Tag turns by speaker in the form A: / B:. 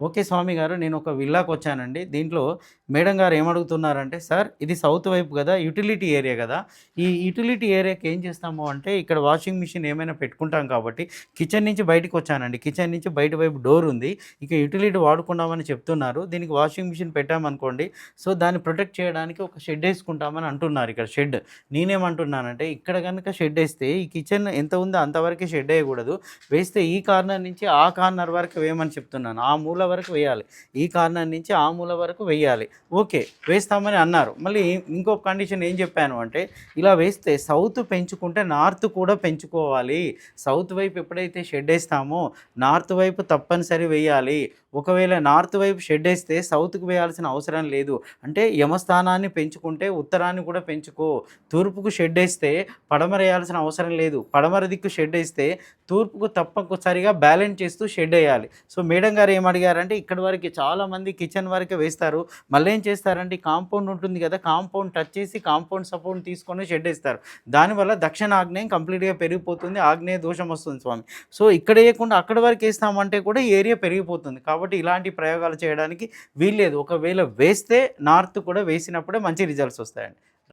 A: Okay స్వామి గారు నేను ఒక విల్లాకి వచ్చానండి. దీంట్లో మేడం గారు ఏమడుగుతున్నారంటే సార్ ఇది సౌత్ వైపు కదా యూటిలిటీ ఏరియా కదా. ఈ యూటిలిటీ ఏరియాకి ఏం చేస్తాము అంటే ఇక్కడ వాషింగ్ మిషన్ ఏమైనా పెట్టుకుంటాం కాబట్టి కిచెన్ నుంచి బయటకు వచ్చానండి. కిచెన్ నుంచి బయట వైపు డోర్ ఉంది. ఇక యూటిలిటీ వాడుకుందామని చెప్తున్నారు. దీనికి వాషింగ్ మిషన్ పెట్టామనుకోండి సో దాన్ని ప్రొటెక్ట్ చేయడానికి ఒక షెడ్ వేసుకుంటామని అంటున్నారు ఇక్కడ షెడ్. నేనేమంటున్నానంటే ఇక్కడ కనుక షెడ్ వేస్తే ఈ కిచెన్ ఎంత ఉందో అంతవరకే షెడ్ వేయకూడదు. వేస్తే ఈ కార్నర్ నుంచి ఆ కార్నర్ వరకు వేయమని చెప్తున్నాను. ఆ మూల వరకు వేయాలి. ఈ కార్నర్ నుంచి ఆ మూల వరకు వేయాలి. ఓకే వేస్తామని అన్నారు. మళ్ళీ ఇంకొక కండిషన్ ఏం చెప్పాను అంటే ఇలా వేస్తే సౌత్ పెంచుకుంటే నార్త్ కూడా పెంచుకోవాలి. సౌత్ వైపు ఎప్పుడైతే షెడ్ వేస్తామో నార్త్ వైపు తప్పనిసరి వేయాలి. ఒకవేళ నార్త్ వైపు షెడ్ వేస్తే సౌత్కి వేయాల్సిన అవసరం లేదు. అంటే యమస్థానాన్ని పెంచుకుంటే ఉత్తరాన్ని కూడా పెంచుకో. తూర్పుకు షెడ్ వేస్తే పడమర వేయాల్సిన అవసరం లేదు. పడమర దిక్కు షెడ్ వేస్తే తూర్పుకు తప్పనిసరిగా బ్యాలెన్స్ చేస్తూ షెడ్ వేయాలి. సో మేడం గారు ఏం అడిగారంటే ఇక్కడ వరకు చాలామంది కిచెన్ వరకే వేస్తారు. మళ్ళీ ఏం చేస్తారంటే కాంపౌండ్ ఉంటుంది కదా కాంపౌండ్ టచ్ చేసి కాంపౌండ్ సపోర్ట్ తీసుకొని షెడ్ వేస్తారు. దానివల్ల దక్షిణ ఆగ్నేయం కంప్లీట్గా పెరిగిపోతుంది ఆగ్నేయ దోషం వస్తుంది స్వామి. సో ఇక్కడ వేయకుండా అక్కడ వరకు వేస్తామంటే కూడా ఏరియా పెరిగిపోతుంది. కాబట్టి కాబట్టి ఇలాంటి ప్రయోగాలు చేయడానికి వీల్లేదు. ఒకవేళ వేస్తే నార్త్ కూడా వేసినప్పుడే మంచి రిజల్ట్స్ వస్తాయండి.